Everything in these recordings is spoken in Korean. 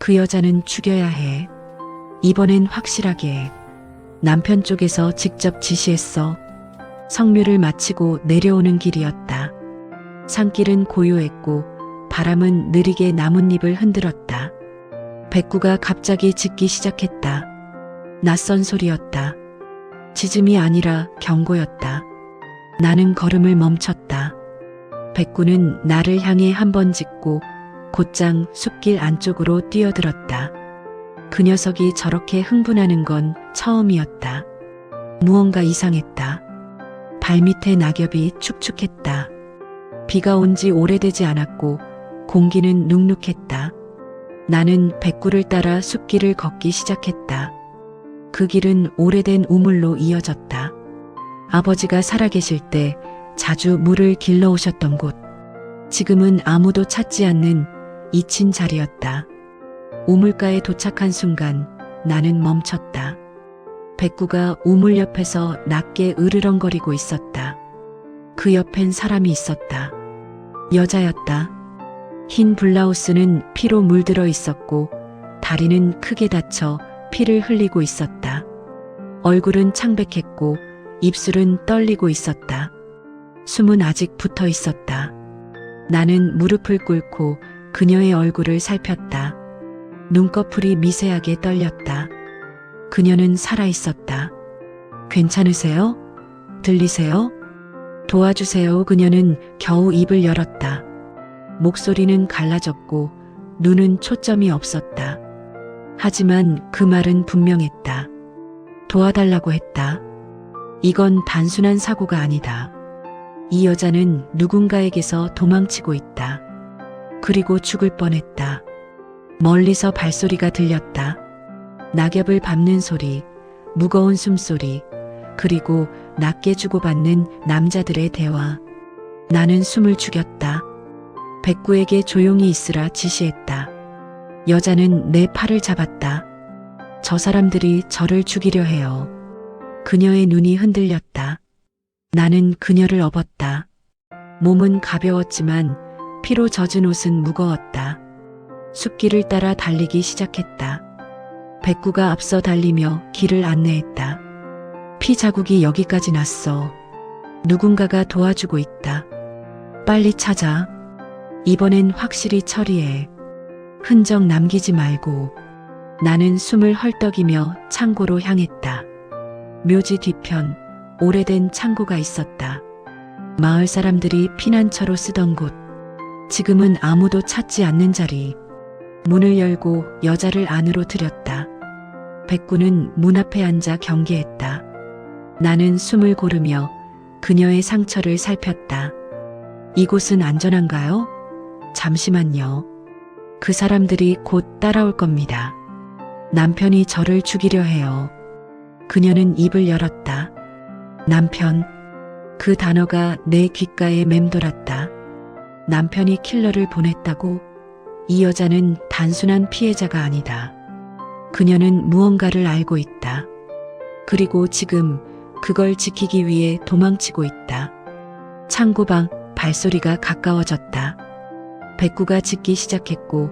그 여자는 죽여야 해. 이번엔 확실하게. 남편 쪽에서 직접 지시했어. 성묘를 마치고 내려오는 길이었다. 산길은 고요했고 바람은 느리게 나뭇잎을 흔들었다. 백구가 갑자기 짖기 시작했다. 낯선 소리였다. 짖음이 아니라 경고였다. 나는 걸음을 멈췄다. 백구는 나를 향해 한 번 짖고 곧장 숲길 안쪽으로 뛰어들었다. 그 녀석이 저렇게 흥분하는 건 처음이었다. 무언가 이상했다. 발밑에 낙엽이 축축했다. 비가 온 지 오래되지 않았고 공기는 눅눅했다. 나는 백구를 따라 숲길을 걷기 시작했다. 그 길은 오래된 우물로 이어졌다. 아버지가 살아계실 때 자주 물을 길러 오셨던 곳. 지금은 아무도 찾지 않는 잊힌 자리였다. 우물가에 도착한 순간 나는 멈췄다. 백구가 우물 옆에서 낮게 으르렁거리고 있었다. 그 옆엔 사람이 있었다. 여자였다. 흰 블라우스는 피로 물들어 있었고 다리는 크게 다쳐 피를 흘리고 있었다. 얼굴은 창백했고 입술은 떨리고 있었다. 숨은 아직 붙어 있었다. 나는 무릎을 꿇고 그녀의 얼굴을 살폈다. 눈꺼풀이 미세하게 떨렸다. 그녀는 살아 있었다. 괜찮으세요? 들리세요? 도와주세요. 그녀는 겨우 입을 열었다. 목소리는 갈라졌고 눈은 초점이 없었다. 하지만 그 말은 분명했다. 도와달라고 했다. 이건 단순한 사고가 아니다. 이 여자는 누군가에게서 도망치고 있다. 그리고 죽을 뻔했다. 멀리서 발소리가 들렸다. 낙엽을 밟는 소리, 무거운 숨소리, 그리고 낮게 주고받는 남자들의 대화. 나는 숨을 죽였다. 백구에게 조용히 있으라 지시했다. 여자는 내 팔을 잡았다. 저 사람들이 저를 죽이려 해요. 그녀의 눈이 흔들렸다. 나는 그녀를 업었다. 몸은 가벼웠지만 피로 젖은 옷은 무거웠다. 숲길을 따라 달리기 시작했다. 백구가 앞서 달리며 길을 안내했다. 피 자국이 여기까지 났어. 누군가가 도와주고 있다. 빨리 찾아. 이번엔 확실히 처리해. 흔적 남기지 말고. 나는 숨을 헐떡이며 창고로 향했다. 묘지 뒤편 오래된 창고가 있었다. 마을 사람들이 피난처로 쓰던 곳. 지금은 아무도 찾지 않는 자리. 문을 열고 여자를 안으로 들였다. 백구는 문 앞에 앉아 경계했다. 나는 숨을 고르며 그녀의 상처를 살폈다. 이곳은 안전한가요? 잠시만요. 그 사람들이 곧 따라올 겁니다. 남편이 저를 죽이려 해요. 그녀는 입을 열었다. 남편. 그 단어가 내 귓가에 맴돌았다. 남편이 킬러를 보냈다고? 이 여자는 단순한 피해자가 아니다. 그녀는 무언가를 알고 있다. 그리고 지금 그걸 지키기 위해 도망치고 있다. 창고방 발소리가 가까워졌다. 백구가 짖기 시작했고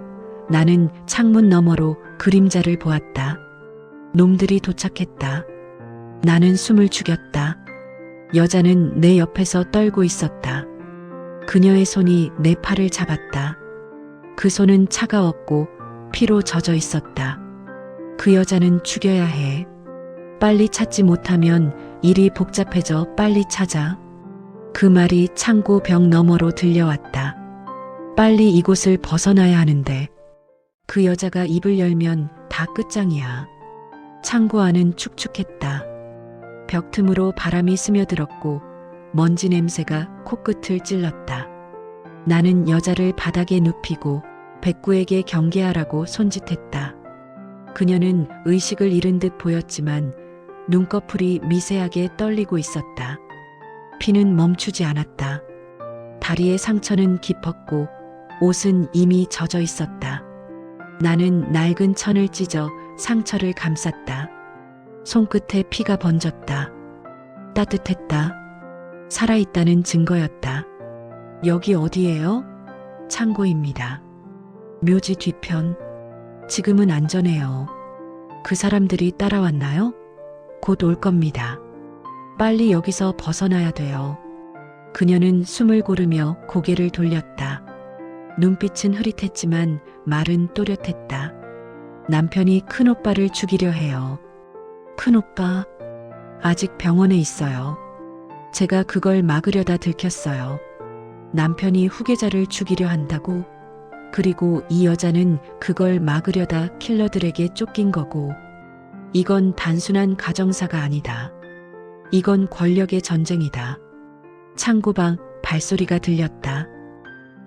나는 창문 너머로 그림자를 보았다. 놈들이 도착했다. 나는 숨을 죽였다. 여자는 내 옆에서 떨고 있었다. 그녀의 손이 내 팔을 잡았다. 그 손은 차가웠고 피로 젖어 있었다. 그 여자는 죽여야 해. 빨리 찾지 못하면 일이 복잡해져 빨리 찾아. 그 말이 창고 벽 너머로 들려왔다. 빨리 이곳을 벗어나야 하는데 그 여자가 입을 열면 다 끝장이야. 창고 안은 축축했다. 벽 틈으로 바람이 스며들었고 먼지 냄새가 코끝을 찔렀다. 나는 여자를 바닥에 눕히고 백구에게 경계하라고 손짓했다. 그녀는 의식을 잃은 듯 보였지만 눈꺼풀이 미세하게 떨리고 있었다. 피는 멈추지 않았다. 다리의 상처는 깊었고 옷은 이미 젖어 있었다. 나는 낡은 천을 찢어 상처를 감쌌다. 손끝에 피가 번졌다. 따뜻했다. 살아있다는 증거였다. 여기 어디예요? 창고입니다. 묘지 뒤편. 지금은 안전해요. 그 사람들이 따라왔나요? 곧 올 겁니다. 빨리 여기서 벗어나야 돼요. 그녀는 숨을 고르며 고개를 돌렸다. 눈빛은 흐릿했지만 말은 또렷했다. 남편이 큰오빠를 죽이려 해요. 큰오빠, 아직 병원에 있어요. 제가 그걸 막으려다 들켰어요. 남편이 후계자를 죽이려 한다고? 그리고 이 여자는 그걸 막으려다 킬러들에게 쫓긴 거고. 이건 단순한 가정사가 아니다. 이건 권력의 전쟁이다. 창고방 발소리가 들렸다.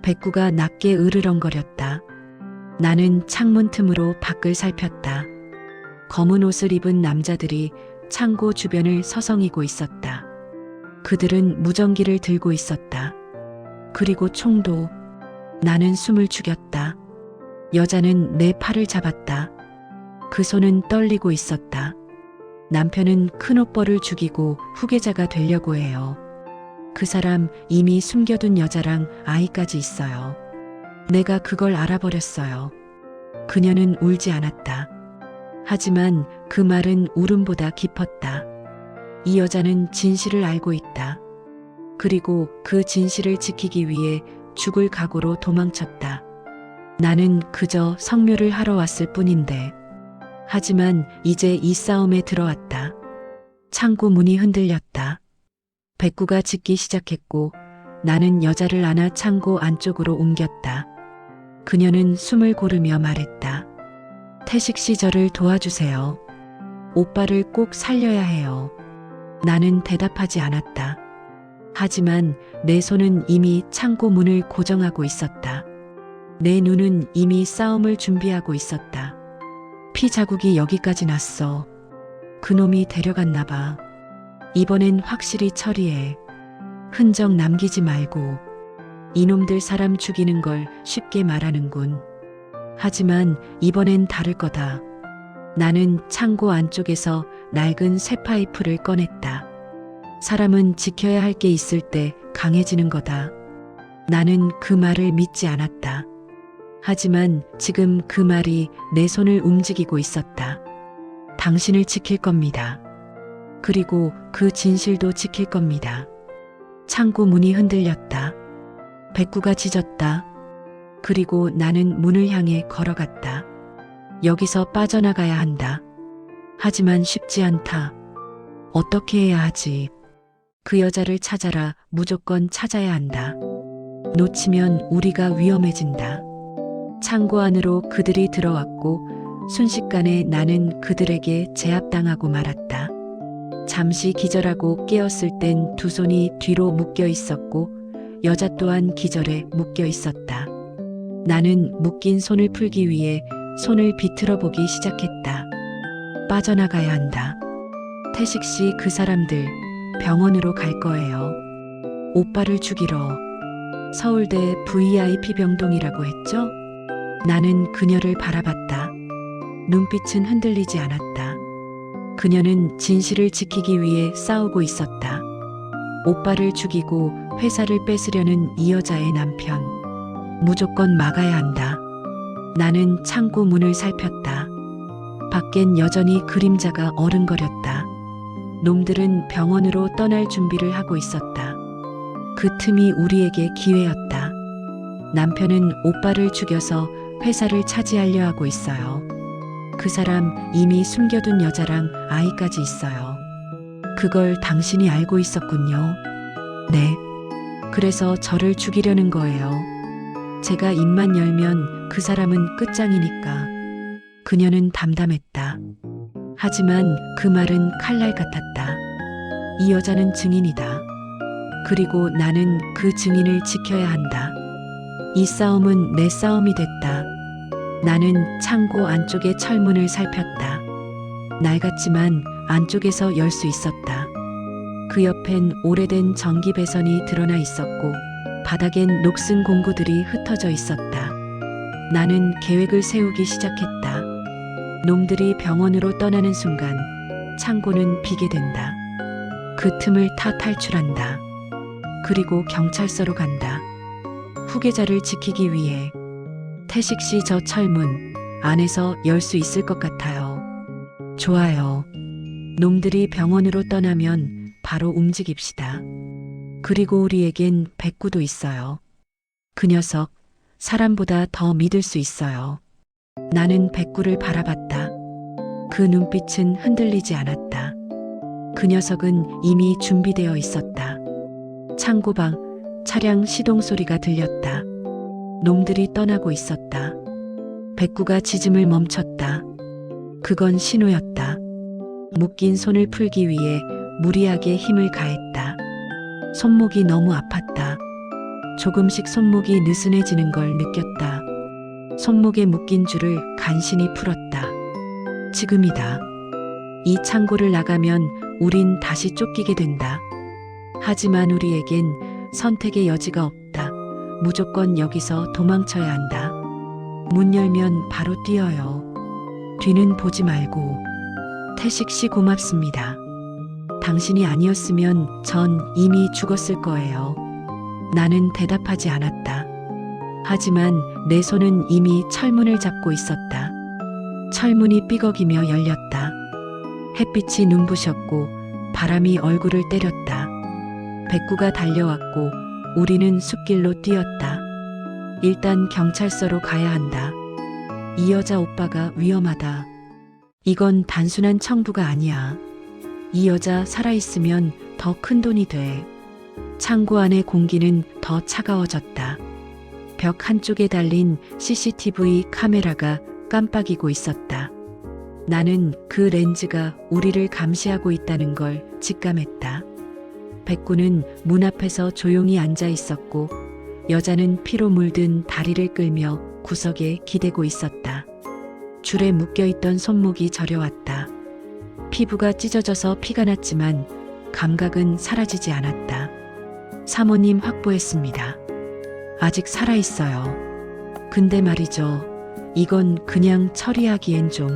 백구가 낮게 으르렁거렸다. 나는 창문 틈으로 밖을 살폈다. 검은 옷을 입은 남자들이 창고 주변을 서성이고 있었다. 그들은 무전기를 들고 있었다. 그리고 총도 나는 숨을 죽였다. 여자는 내 팔을 잡았다. 그 손은 떨리고 있었다. 남편은 큰 오빠를 죽이고 후계자가 되려고 해요. 그 사람 이미 숨겨둔 여자랑 아이까지 있어요. 내가 그걸 알아버렸어요. 그녀는 울지 않았다. 하지만 그 말은 울음보다 깊었다. 이 여자는 진실을 알고 있다. 그리고 그 진실을 지키기 위해 죽을 각오로 도망쳤다. 나는 그저 성묘를 하러 왔을 뿐인데. 하지만 이제 이 싸움에 들어왔다. 창고 문이 흔들렸다. 백구가 짖기 시작했고 나는 여자를 안아 창고 안쪽으로 옮겼다. 그녀는 숨을 고르며 말했다. 태식 씨 저를 도와주세요. 오빠를 꼭 살려야 해요. 나는 대답하지 않았다. 하지만 내 손은 이미 창고 문을 고정하고 있었다. 내 눈은 이미 싸움을 준비하고 있었다. 피 자국이 여기까지 났어. 그놈이 데려갔나 봐. 이번엔 확실히 처리해. 흔적 남기지 말고. 이놈들 사람 죽이는 걸 쉽게 말하는군. 하지만 이번엔 다를 거다. 나는 창고 안쪽에서 낡은 쇠파이프를 꺼냈다. 사람은 지켜야 할 게 있을 때 강해지는 거다. 나는 그 말을 믿지 않았다. 하지만 지금 그 말이 내 손을 움직이고 있었다. 당신을 지킬 겁니다. 그리고 그 진실도 지킬 겁니다. 창고 문이 흔들렸다. 백구가 짖었다. 그리고 나는 문을 향해 걸어갔다. 여기서 빠져나가야 한다. 하지만 쉽지 않다. 어떻게 해야 하지? 그 여자를 찾아라. 무조건 찾아야 한다. 놓치면 우리가 위험해진다. 창고 안으로 그들이 들어왔고 순식간에 나는 그들에게 제압당하고 말았다. 잠시 기절하고 깨었을 땐 두 손이 뒤로 묶여 있었고 여자 또한 기절해 묶여 있었다. 나는 묶인 손을 풀기 위해 손을 비틀어 보기 시작했다. 빠져나가야 한다. 태식 씨 그 사람들 병원으로 갈 거예요. 오빠를 죽이러. 서울대 VIP 병동이라고 했죠? 나는 그녀를 바라봤다. 눈빛은 흔들리지 않았다. 그녀는 진실을 지키기 위해 싸우고 있었다. 오빠를 죽이고 회사를 뺏으려는 이 여자의 남편. 무조건 막아야 한다. 나는 창고 문을 살폈다. 밖엔 여전히 그림자가 어른거렸다. 놈들은 병원으로 떠날 준비를 하고 있었다. 그 틈이 우리에게 기회였다. 남편은 오빠를 죽여서 회사를 차지하려 하고 있어요. 그 사람 이미 숨겨둔 여자랑 아이까지 있어요. 그걸 당신이 알고 있었군요. 네. 그래서 저를 죽이려는 거예요. 제가 입만 열면 그 사람은 끝장이니까. 그녀는 담담했다. 하지만 그 말은 칼날 같았다. 이 여자는 증인이다. 그리고 나는 그 증인을 지켜야 한다. 이 싸움은 내 싸움이 됐다. 나는 창고 안쪽의 철문을 살폈다. 낡았지만 안쪽에서 열 수 있었다. 그 옆엔 오래된 전기 배선이 드러나 있었고 바닥엔 녹슨 공구들이 흩어져 있었다. 나는 계획을 세우기 시작했다. 놈들이 병원으로 떠나는 순간 창고는 비게 된다. 그 틈을 타 탈출한다. 그리고 경찰서로 간다. 후계자를 지키기 위해 태식 씨 저 철문 안에서 열 수 있을 것 같아요. 좋아요. 놈들이 병원으로 떠나면 바로 움직입시다. 그리고 우리에겐 백구도 있어요. 그 녀석, 사람보다 더 믿을 수 있어요. 나는 백구를 바라봤다. 그 눈빛은 흔들리지 않았다. 그 녀석은 이미 준비되어 있었다. 창고방, 차량 시동 소리가 들렸다. 놈들이 떠나고 있었다. 백구가 짖음을 멈췄다. 그건 신호였다. 묶인 손을 풀기 위해 무리하게 힘을 가했다. 손목이 너무 아팠다. 조금씩 손목이 느슨해지는 걸 느꼈다. 손목에 묶인 줄을 간신히 풀었다. 지금이다. 이 창고를 나가면 우린 다시 쫓기게 된다. 하지만 우리에겐 선택의 여지가 없다. 무조건 여기서 도망쳐야 한다. 문 열면 바로 뛰어요. 뒤는 보지 말고. 태식 씨 고맙습니다. 당신이 아니었으면 전 이미 죽었을 거예요. 나는 대답하지 않았다. 하지만 내 손은 이미 철문을 잡고 있었다. 철문이 삐걱이며 열렸다. 햇빛이 눈부셨고 바람이 얼굴을 때렸다. 백구가 달려왔고 우리는 숲길로 뛰었다. 일단 경찰서로 가야 한다. 이 여자 오빠가 위험하다. 이건 단순한 청부가 아니야. 이 여자 살아있으면 더 큰 돈이 돼. 창고 안의 공기는 더 차가워졌다. 벽 한쪽에 달린 CCTV 카메라가 깜빡이고 있었다. 나는 그 렌즈가 우리를 감시하고 있다는 걸 직감했다. 백구는 문 앞에서 조용히 앉아 있었고 여자는 피로 물든 다리를 끌며 구석에 기대고 있었다. 줄에 묶여 있던 손목이 저려왔다. 피부가 찢어져서 피가 났지만 감각은 사라지지 않았다. 사모님 확보했습니다. 아직 살아있어요. 근데 말이죠. 이건 그냥 처리하기엔 좀.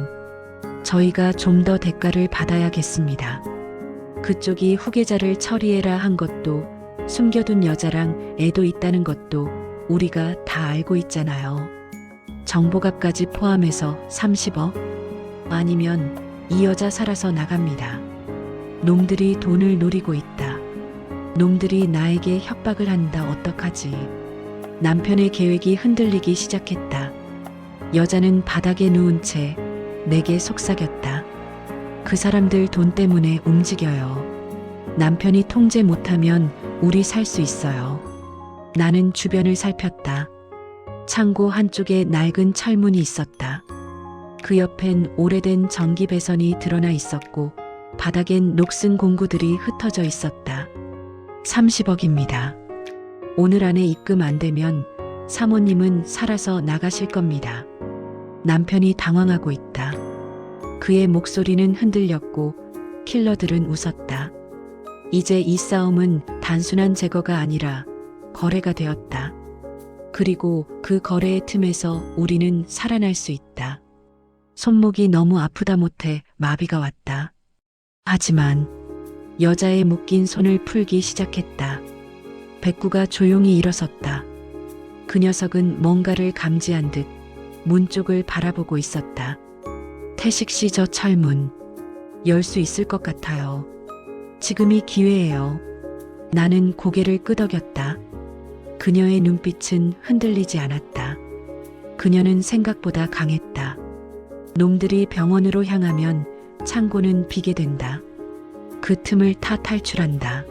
저희가 좀 더 대가를 받아야겠습니다. 그쪽이 후계자를 처리해라 한 것도 숨겨둔 여자랑 애도 있다는 것도 우리가 다 알고 있잖아요. 정보값까지 포함해서 30억? 아니면 이 여자 살아서 나갑니다. 놈들이 돈을 노리고 있다. 놈들이 나에게 협박을 한다 어떡하지? 남편의 계획이 흔들리기 시작했다. 여자는 바닥에 누운 채 내게 속삭였다. 그 사람들 돈 때문에 움직여요. 남편이 통제 못하면 우리 살 수 있어요. 나는 주변을 살폈다. 창고 한쪽에 낡은 철문이 있었다. 그 옆엔 오래된 전기 배선이 드러나 있었고 바닥엔 녹슨 공구들이 흩어져 있었다. 30억입니다. 오늘 안에 입금 안 되면 사모님은 살아서 나가실 겁니다. 남편이 당황하고 있다. 그의 목소리는 흔들렸고 킬러들은 웃었다. 이제 이 싸움은 단순한 제거가 아니라 거래가 되었다. 그리고 그 거래의 틈에서 우리는 살아날 수 있다. 손목이 너무 아프다 못해 마비가 왔다. 하지만 여자의 묶인 손을 풀기 시작했다. 백구가 조용히 일어섰다. 그 녀석은 뭔가를 감지한 듯 문 쪽을 바라보고 있었다. 태식 씨 저 철문 열 수 있을 것 같아요. 지금이 기회예요. 나는 고개를 끄덕였다. 그녀의 눈빛은 흔들리지 않았다. 그녀는 생각보다 강했다. 놈들이 병원으로 향하면 창고는 비게 된다. 그 틈을 타 탈출한다.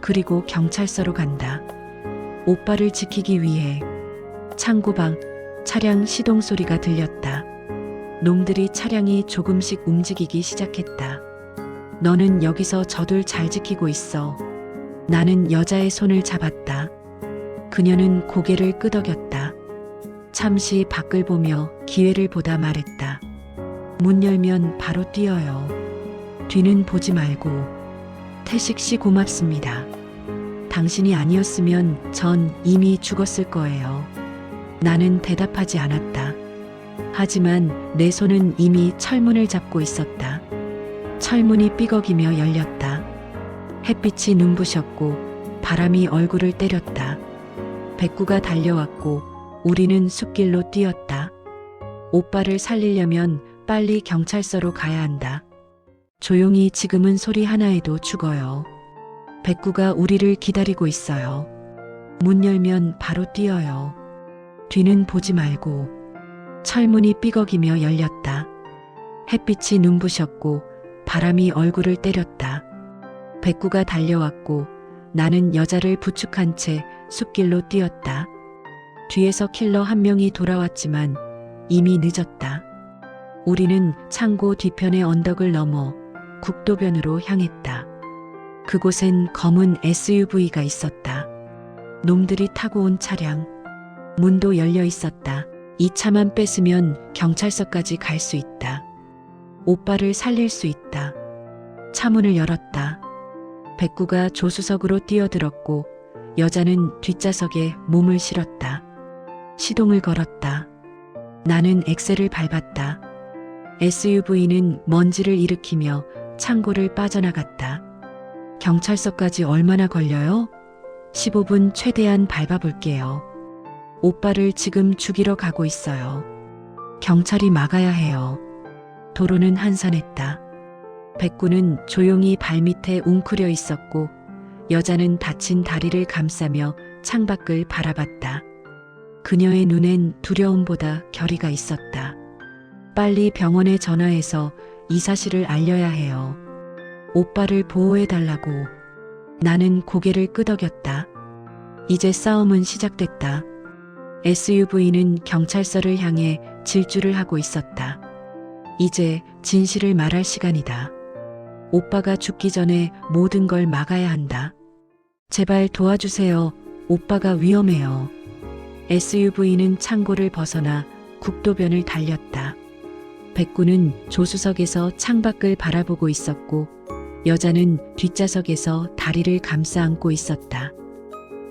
그리고 경찰서로 간다. 오빠를 지키기 위해 창고방 차량 시동 소리가 들렸다. 놈들이 차량이 조금씩 움직이기 시작했다. 너는 여기서 저들 잘 지키고 있어. 나는 여자의 손을 잡았다. 그녀는 고개를 끄덕였다. 잠시 밖을 보며 기회를 보다 말했다. 문 열면 바로 뛰어요. 뒤는 보지 말고. 태식 씨 고맙습니다. 당신이 아니었으면 전 이미 죽었을 거예요. 나는 대답하지 않았다. 하지만 내 손은 이미 철문을 잡고 있었다. 철문이 삐걱이며 열렸다. 햇빛이 눈부셨고 바람이 얼굴을 때렸다. 백구가 달려왔고 우리는 숲길로 뛰었다. 오빠를 살리려면 빨리 경찰서로 가야 한다. 조용히 지금은 소리 하나에도 죽어요. 백구가 우리를 기다리고 있어요. 문 열면 바로 뛰어요. 뒤는 보지 말고 철문이 삐걱이며 열렸다. 햇빛이 눈부셨고 바람이 얼굴을 때렸다. 백구가 달려왔고 나는 여자를 부축한 채 숲길로 뛰었다. 뒤에서 킬러 한 명이 돌아왔지만 이미 늦었다. 우리는 창고 뒤편의 언덕을 넘어 국도변으로 향했다. 그곳엔 검은 SUV가 있었다. 놈들이 타고 온 차량. 문도 열려 있었다. 이 차만 뺏으면 경찰서까지 갈 수 있다. 오빠를 살릴 수 있다. 차문을 열었다. 백구가 조수석으로 뛰어들었고 여자는 뒷좌석에 몸을 실었다. 시동을 걸었다. 나는 엑셀을 밟았다. SUV는 먼지를 일으키며 창고를 빠져나갔다. 경찰서까지 얼마나 걸려요? 15분 최대한 밟아볼게요. 오빠를 지금 죽이러 가고 있어요. 경찰이 막아야 해요. 도로는 한산했다. 백구는 조용히 발밑에 웅크려 있었고 여자는 다친 다리를 감싸며 창밖을 바라봤다. 그녀의 눈엔 두려움보다 결의가 있었다. 빨리 병원에 전화해서 이 사실을 알려야 해요. 오빠를 보호해달라고. 나는 고개를 끄덕였다. 이제 싸움은 시작됐다. SUV는 경찰서를 향해 질주를 하고 있었다. 이제 진실을 말할 시간이다. 오빠가 죽기 전에 모든 걸 막아야 한다. 제발 도와주세요. 오빠가 위험해요. SUV는 창고를 벗어나 국도변을 달렸다. 백구는 조수석에서 창밖을 바라보고 있었고 여자는 뒷좌석에서 다리를 감싸 안고 있었다.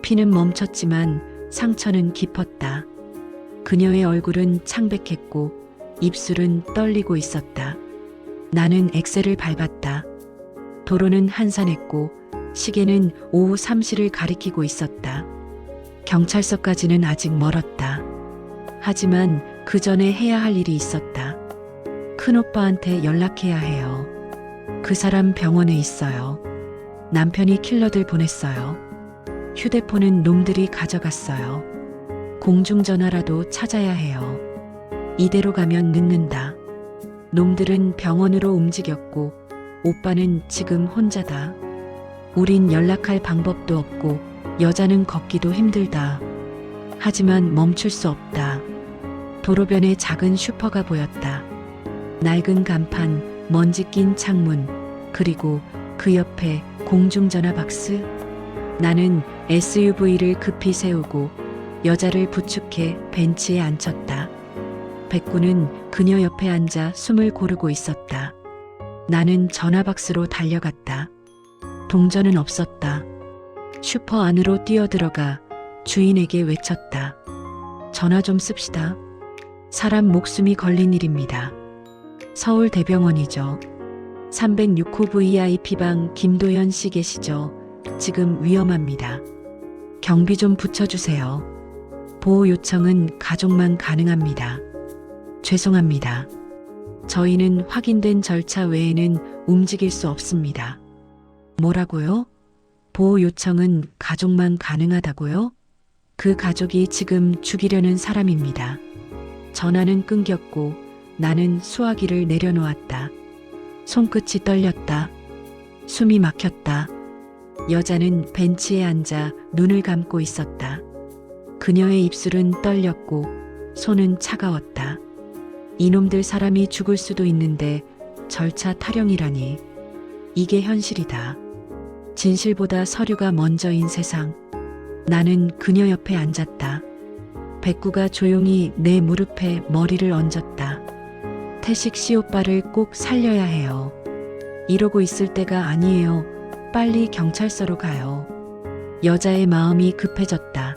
피는 멈췄지만 상처는 깊었다. 그녀의 얼굴은 창백했고 입술은 떨리고 있었다. 나는 엑셀을 밟았다. 도로는 한산했고 시계는 오후 3시를 가리키고 있었다. 경찰서까지는 아직 멀었다. 하지만 그 전에 해야 할 일이 있었다. 큰오빠한테 연락해야 해요. 그 사람 병원에 있어요. 남편이 킬러들 보냈어요. 휴대폰은 놈들이 가져갔어요. 공중전화라도 찾아야 해요. 이대로 가면 늦는다. 놈들은 병원으로 움직였고 오빠는 지금 혼자다. 우린 연락할 방법도 없고 여자는 걷기도 힘들다. 하지만 멈출 수 없다. 도로변에 작은 슈퍼가 보였다. 낡은 간판, 먼지 낀 창문, 그리고 그 옆에 공중전화 박스. 나는 SUV를 급히 세우고 여자를 부축해 벤치에 앉혔다. 백구는 그녀 옆에 앉아 숨을 고르고 있었다. 나는 전화 박스로 달려갔다. 동전은 없었다. 슈퍼 안으로 뛰어들어가 주인에게 외쳤다. 전화 좀 씁시다. 사람 목숨이 걸린 일입니다. 서울 대병원이죠. 306호 VIP방 김도현 씨 계시죠? 지금 위험합니다. 경비 좀 붙여주세요. 보호 요청은 가족만 가능합니다. 죄송합니다. 저희는 확인된 절차 외에는 움직일 수 없습니다. 뭐라고요? 보호 요청은 가족만 가능하다고요? 그 가족이 지금 죽이려는 사람입니다. 전화는 끊겼고 나는 수화기를 내려놓았다. 손끝이 떨렸다. 숨이 막혔다. 여자는 벤치에 앉아 눈을 감고 있었다. 그녀의 입술은 떨렸고 손은 차가웠다. 이놈들 사람이 죽을 수도 있는데 절차 타령이라니. 이게 현실이다. 진실보다 서류가 먼저인 세상. 나는 그녀 옆에 앉았다. 백구가 조용히 내 무릎에 머리를 얹었다. 태식 씨 오빠를 꼭 살려야 해요. 이러고 있을 때가 아니에요. 빨리 경찰서로 가요. 여자의 마음이 급해졌다.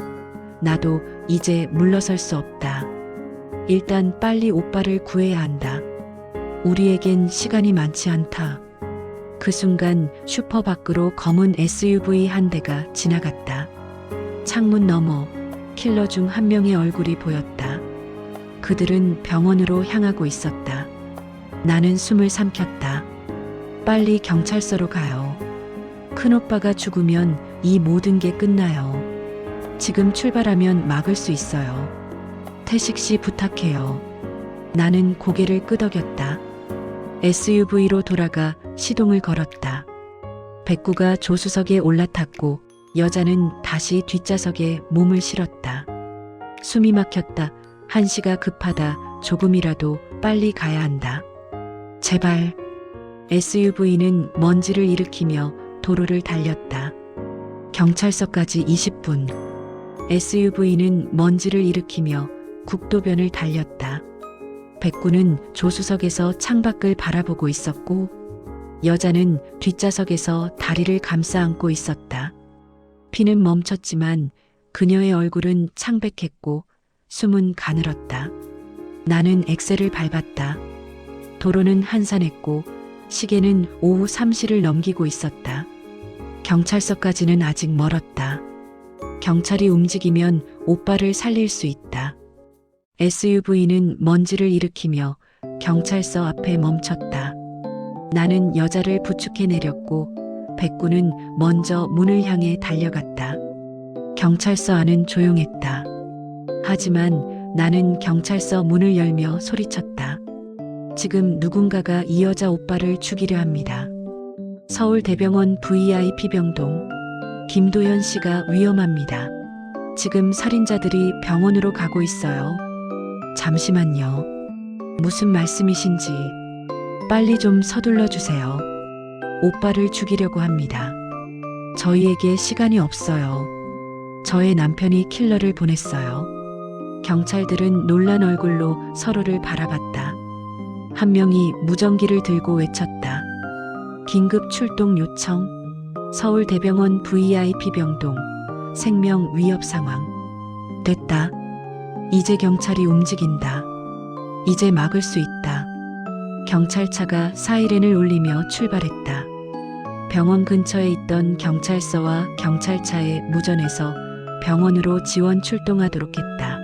나도 이제 물러설 수 없다. 일단 빨리 오빠를 구해야 한다. 우리에겐 시간이 많지 않다. 그 순간 슈퍼 밖으로 검은 SUV 한 대가 지나갔다. 창문 너머 킬러 중 한 명의 얼굴이 보였다. 그들은 병원으로 향하고 있었다. 나는 숨을 삼켰다. 빨리 경찰서로 가요. 큰오빠가 죽으면 이 모든 게 끝나요. 지금 출발하면 막을 수 있어요. 태식 씨 부탁해요. 나는 고개를 끄덕였다. SUV로 돌아가 시동을 걸었다. 백구가 조수석에 올라탔고 여자는 다시 뒷좌석에 몸을 실었다. 숨이 막혔다. 한시가 급하다. 조금이라도 빨리 가야 한다. 제발. SUV는 먼지를 일으키며 도로를 달렸다. 경찰서까지 20분. SUV는 먼지를 일으키며 국도변을 달렸다. 백구는 조수석에서 창밖을 바라보고 있었고 여자는 뒷좌석에서 다리를 감싸 안고 있었다. 피는 멈췄지만 그녀의 얼굴은 창백했고 숨은 가늘었다. 나는 엑셀을 밟았다. 도로는 한산했고 시계는 오후 3시를 넘기고 있었다. 경찰서까지는 아직 멀었다. 경찰이 움직이면 오빠를 살릴 수 있다. SUV는 먼지를 일으키며 경찰서 앞에 멈췄다. 나는 여자를 부축해 내렸고 백구는 먼저 문을 향해 달려갔다. 경찰서 안은 조용했다. 하지만 나는 경찰서 문을 열며 소리쳤다. 지금 누군가가 이 여자 오빠를 죽이려 합니다. 서울대병원 VIP 병동. 김도현 씨가 위험합니다. 지금 살인자들이 병원으로 가고 있어요. 잠시만요. 무슨 말씀이신지 빨리 좀 서둘러 주세요. 오빠를 죽이려고 합니다. 저희에게 시간이 없어요. 저의 남편이 킬러를 보냈어요. 경찰들은 놀란 얼굴로 서로를 바라봤다. 한 명이 무전기를 들고 외쳤다. 긴급 출동 요청. 서울대병원 VIP 병동. 생명 위협 상황. 됐다. 이제 경찰이 움직인다. 이제 막을 수 있다. 경찰차가 사이렌을 울리며 출발했다. 병원 근처에 있던 경찰서와 경찰차의 무전에서 병원으로 지원 출동하도록 했다.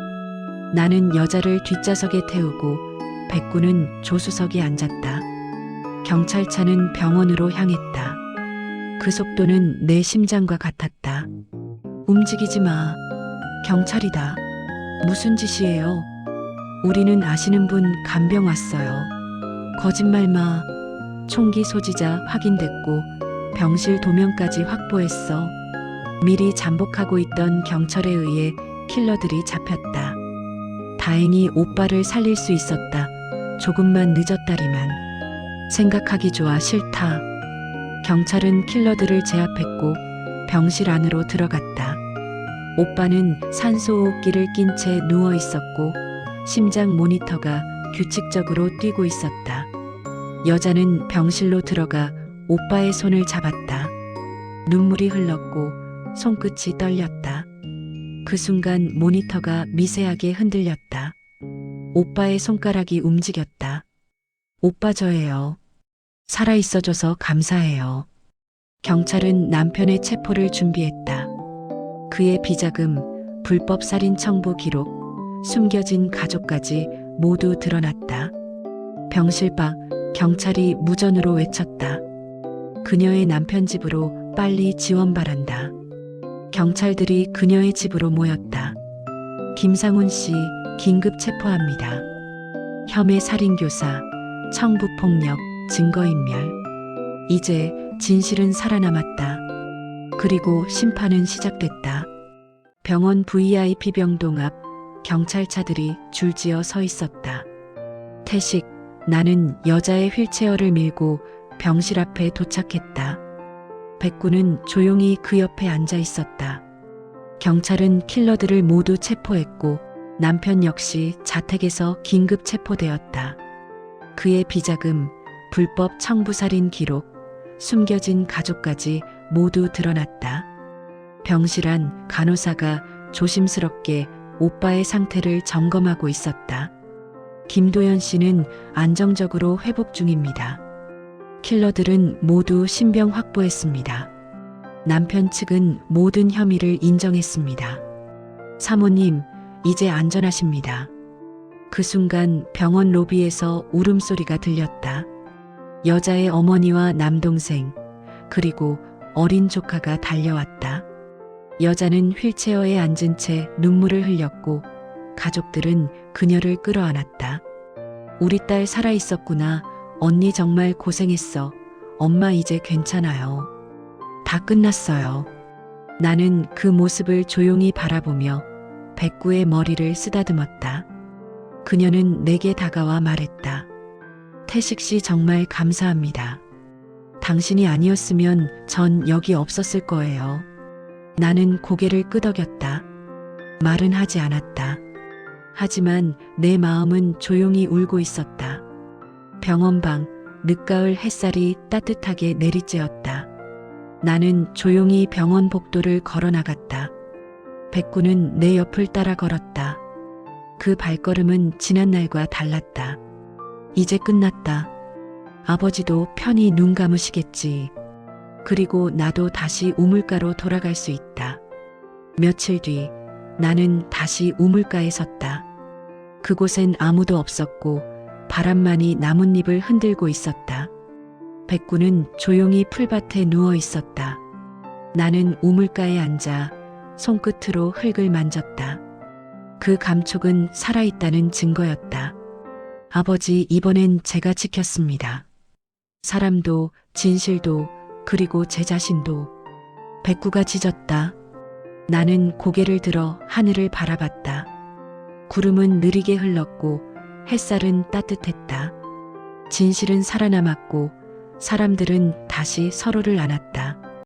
나는 여자를 뒷좌석에 태우고 백구는 조수석에 앉았다. 경찰차는 병원으로 향했다. 그 속도는 내 심장과 같았다. 움직이지 마. 경찰이다. 무슨 짓이에요? 우리는 아시는 분 간병 왔어요. 거짓말 마. 총기 소지자 확인됐고 병실 도면까지 확보했어. 미리 잠복하고 있던 경찰에 의해 킬러들이 잡혔다. 다행히 오빠를 살릴 수 있었다. 조금만 늦었다리만. 생각하기 좋아 싫다. 경찰은 킬러들을 제압했고 병실 안으로 들어갔다. 오빠는 산소호흡기를 낀 채 누워 있었고 심장 모니터가 규칙적으로 뛰고 있었다. 여자는 병실로 들어가 오빠의 손을 잡았다. 눈물이 흘렀고 손끝이 떨렸다. 그 순간 모니터가 미세하게 흔들렸다. 오빠의 손가락이 움직였다. 오빠 저예요. 살아있어줘서 감사해요. 경찰은 남편의 체포를 준비했다. 그의 비자금, 불법 살인 청부 기록, 숨겨진 가족까지 모두 드러났다. 병실 밖 경찰이 무전으로 외쳤다. 그녀의 남편 집으로 빨리 지원 바란다. 경찰들이 그녀의 집으로 모였다. 김상훈 씨 긴급 체포합니다. 혐의 살인교사, 청부폭력, 증거인멸. 이제 진실은 살아남았다. 그리고 심판은 시작됐다. 병원 VIP 병동 앞 경찰차들이 줄지어 서 있었다. 태식, 나는 여자의 휠체어를 밀고 병실 앞에 도착했다. 백구는 조용히 그 옆에 앉아 있었다. 경찰은 킬러들을 모두 체포했고 남편 역시 자택에서 긴급 체포되었다. 그의 비자금, 불법 청부살인 기록, 숨겨진 가족까지 모두 드러났다. 병실 안 간호사가 조심스럽게 오빠의 상태를 점검하고 있었다. 김도연 씨는 안정적으로 회복 중입니다. 킬러들은 모두 신병 확보했습니다. 남편 측은 모든 혐의를 인정했습니다. 사모님, 이제 안전하십니다. 그 순간 병원 로비에서 울음소리가 들렸다. 여자의 어머니와 남동생, 그리고 어린 조카가 달려왔다. 여자는 휠체어에 앉은 채 눈물을 흘렸고 가족들은 그녀를 끌어안았다. 우리 딸 살아 있었구나. 언니 정말 고생했어. 엄마 이제 괜찮아요. 다 끝났어요. 나는 그 모습을 조용히 바라보며 백구의 머리를 쓰다듬었다. 그녀는 내게 다가와 말했다. 태식 씨 정말 감사합니다. 당신이 아니었으면 전 여기 없었을 거예요. 나는 고개를 끄덕였다. 말은 하지 않았다. 하지만 내 마음은 조용히 울고 있었다. 병원방, 늦가을 햇살이 따뜻하게 내리쬐었다. 나는 조용히 병원 복도를 걸어 나갔다. 백구는 내 옆을 따라 걸었다. 그 발걸음은 지난날과 달랐다. 이제 끝났다. 아버지도 편히 눈 감으시겠지. 그리고 나도 다시 우물가로 돌아갈 수 있다. 며칠 뒤 나는 다시 우물가에 섰다. 그곳엔 아무도 없었고 바람만이 나뭇잎을 흔들고 있었다. 백구는 조용히 풀밭에 누워 있었다. 나는 우물가에 앉아 손끝으로 흙을 만졌다. 그 감촉은 살아있다는 증거였다. 아버지, 이번엔 제가 지켰습니다. 사람도, 진실도, 그리고 제 자신도. 백구가 짖었다. 나는 고개를 들어 하늘을 바라봤다. 구름은 느리게 흘렀고 햇살은 따뜻했다. 진실은 살아남았고 사람들은 다시 서로를 안았다.